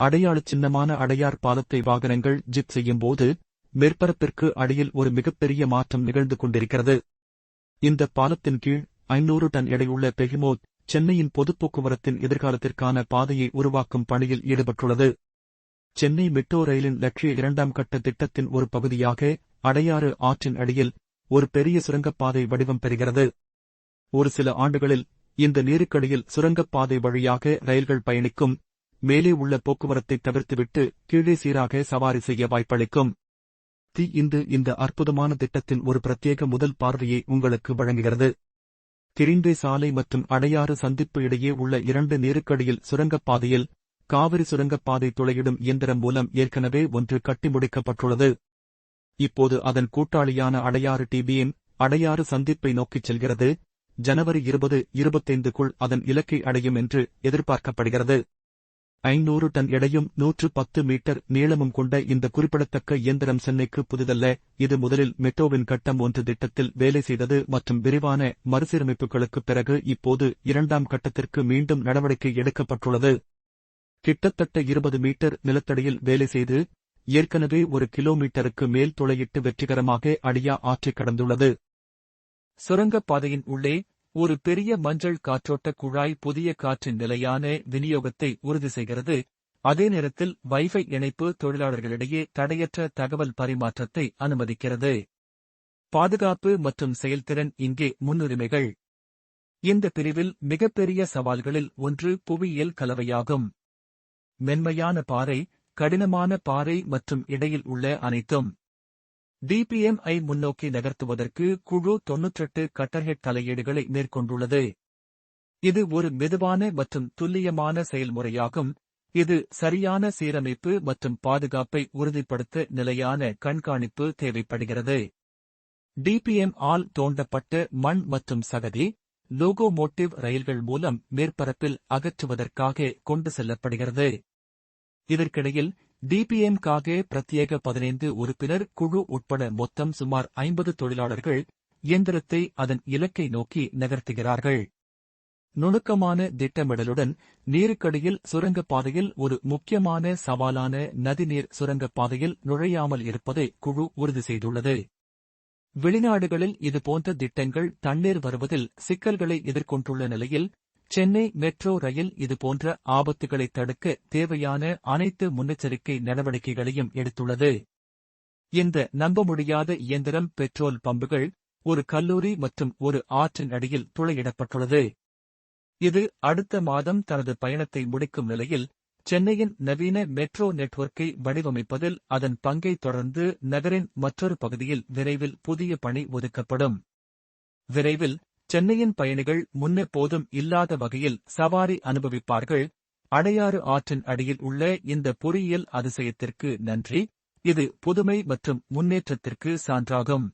அடையாள சின்னமான அடையார் பாலத்தை வாகனங்கள் ஜிப் செய்யும் போது மேற்பரப்பிற்கு அடியில் ஒரு மிகப்பெரிய மாற்றம் நிகழ்ந்து கொண்டிருக்கிறது. இந்த பாலத்தின் கீழ் ஐநூறு டன் எடையுள்ள பெஹிமோத் சென்னையின் பொதுப் போக்குவரத்தின் எதிர்காலத்திற்கான பாதையை உருவாக்கும் பணியில் ஈடுபட்டுள்ளது. சென்னை மெட்ரோ ரயிலின் லட்சிய இரண்டாம் கட்ட திட்டத்தின் ஒரு பகுதியாக அடையாறு ஆற்றின் அடியில் ஒரு பெரிய சுரங்கப்பாதை வடிவம் பெறுகிறது. ஒரு சில ஆண்டுகளில் இந்த நீருக்கடியில் சுரங்கப்பாதை வழியாக ரயில்கள் பயணிக்கும் மேலே உள்ள போக்குவரத்தை தவிர்த்துவிட்டு கீழே சீராக சவாரி செய்ய வாய்ப்பளிக்கும். தி இந்து இந்த அற்புதமான திட்டத்தின் ஒரு பிரத்யேக முதல் பார்வையை உங்களுக்கு வழங்குகிறது. கிரிண்டே சாலை மற்றும் அடையாறு சந்திப்பு இடையே உள்ள இரண்டு நேருக்கடியில் சுரங்கப்பாதையில் காவிரி சுரங்கப்பாதை துளையிடும் இயந்திரம் மூலம் ஏற்கனவே ஒன்று கட்டி முடிக்கப்பட்டுள்ளது. இப்போது அதன் கூட்டாளியான அடையாறு டிபிஎம் அடையாறு சந்திப்பை நோக்கிச் செல்கிறது. ஜனவரி இருபது இருபத்தைந்துக்குள் அதன் இலக்கை அடையும் என்று எதிர்பார்க்கப்படுகிறது. ஐநூறு டன் எடையும் நூற்று பத்து மீட்டர் நீளமும் கொண்ட இந்த குறிப்பிடத்தக்க இயந்திரம் சென்னைக்கு புதிதல்ல. இது முதலில் மெட்ரோவின் கட்டம் ஒன்று திட்டத்தில் வேலை செய்தது மற்றும் விரிவான மறுசீரமைப்புகளுக்குப் பிறகு இப்போது இரண்டாம் கட்டத்திற்கு மீண்டும் நடவடிக்கை எடுக்கப்பட்டுள்ளது. கிட்டத்தட்ட இருபது மீட்டர் நிலத்தடியில் வேலை செய்து ஏற்கனவே ஒரு கிலோமீட்டருக்கு மேல் துளையிட்டு வெற்றிகரமாக அடியா ஆற்றைக் கடந்துள்ளது. சுரங்கப்பாதையின் உள்ளே ஒரு பெரிய மஞ்சள் காற்றோட்ட குழாய் புதிய காற்றின் நிலையான விநியோகத்தை உறுதி செய்கிறது. அதே நேரத்தில் வைஃபை இணைப்பு தொழிலாளர்களிடையே தடையற்ற தகவல் பரிமாற்றத்தை அனுமதிக்கிறது. பாதுகாப்பு மற்றும் செயல்திறன் இங்கே முன்னுரிமைகள். இந்த பிரிவில் மிகப்பெரிய சவால்களில் ஒன்று புவியியல் கலவையாகும். மென்மையான பாறை கடினமான பாறை மற்றும் இடையில் உள்ள அனைத்தும் டிபிஎம்ஐ முன்னோக்கி நகர்த்துவதற்கு குழு தொன்னூற்றெட்டு கட்டர்ஹெட் தலையீடுகளை மேற்கொண்டுள்ளது. இது ஒரு மெதுவான மற்றும் துல்லியமான செயல்முறையாகும். இது சரியான சீரமைப்பு மற்றும் பாதுகாப்பை உறுதிப்படுத்த நிலையான கண்காணிப்பு தேவைப்படுகிறது. டிபிஎம் ஆல் தோண்டப்பட்ட மண் மற்றும் சகதி லோகோமோட்டிவ் ரயில்கள் மூலம் மேற்பரப்பில் அகற்றுவதற்காக கொண்டு செல்லப்படுகிறது. இதற்கிடையில் டிபிஎம்காக பிரத்யேக பதினைந்து உறுப்பினர் குழு உட்பட மொத்தம் சுமார் ஐம்பது தொழிலாளர்கள் இயந்திரத்தை அதன் இலக்கை நோக்கி நகர்த்துகிறார்கள். நுணுக்கமான திட்டமிடலுடன் நீருக்கடியில் சுரங்கப்பாதையில் ஒரு முக்கியமான சவாலான நதிநீர் சுரங்கப்பாதையில் நுழையாமல் இருப்பதை குழு உறுதி செய்துள்ளது. வெளிநாடுகளில் இதுபோன்ற திட்டங்கள் தண்ணீர் வருவதில் சிக்கல்களை எதிர்கொண்டுள்ள நிலையில் சென்னை மெட்ரோ ரயில் இதுபோன்ற ஆபத்துகளை தடுக்க தேவையான அனைத்து முன்னெச்சரிக்கை நடவடிக்கைகளையும் எடுத்துள்ளது. இந்த நம்ப முடியாத இயந்திரம் பெட்ரோல் பம்புகள் ஒரு கல்லூரி மற்றும் ஒரு ஆற்றின் அடியில் துளையிடப்பட்டுள்ளது. இது அடுத்த மாதம் தனது பயணத்தை முடிக்கும் நிலையில் சென்னையின் நவீன மெட்ரோ நெட்வொர்க்கை வடிவமைப்பதில் அதன் பங்கை தொடர்ந்து நகரின் மற்றொரு பகுதியில் விரைவில் புதிய பணி ஒதுக்கப்படும். விரைவில் சென்னையின் பயணிகள் முன்னெப்போதும் இல்லாத வகையில் சவாரி அனுபவிப்பார்கள். அடையாறு ஆற்றின் அடியில் உள்ள இந்த பொறியியல் அதிசயத்திற்கு நன்றி. இது புதுமை மற்றும் முன்னேற்றத்திற்கு சான்றாகும்.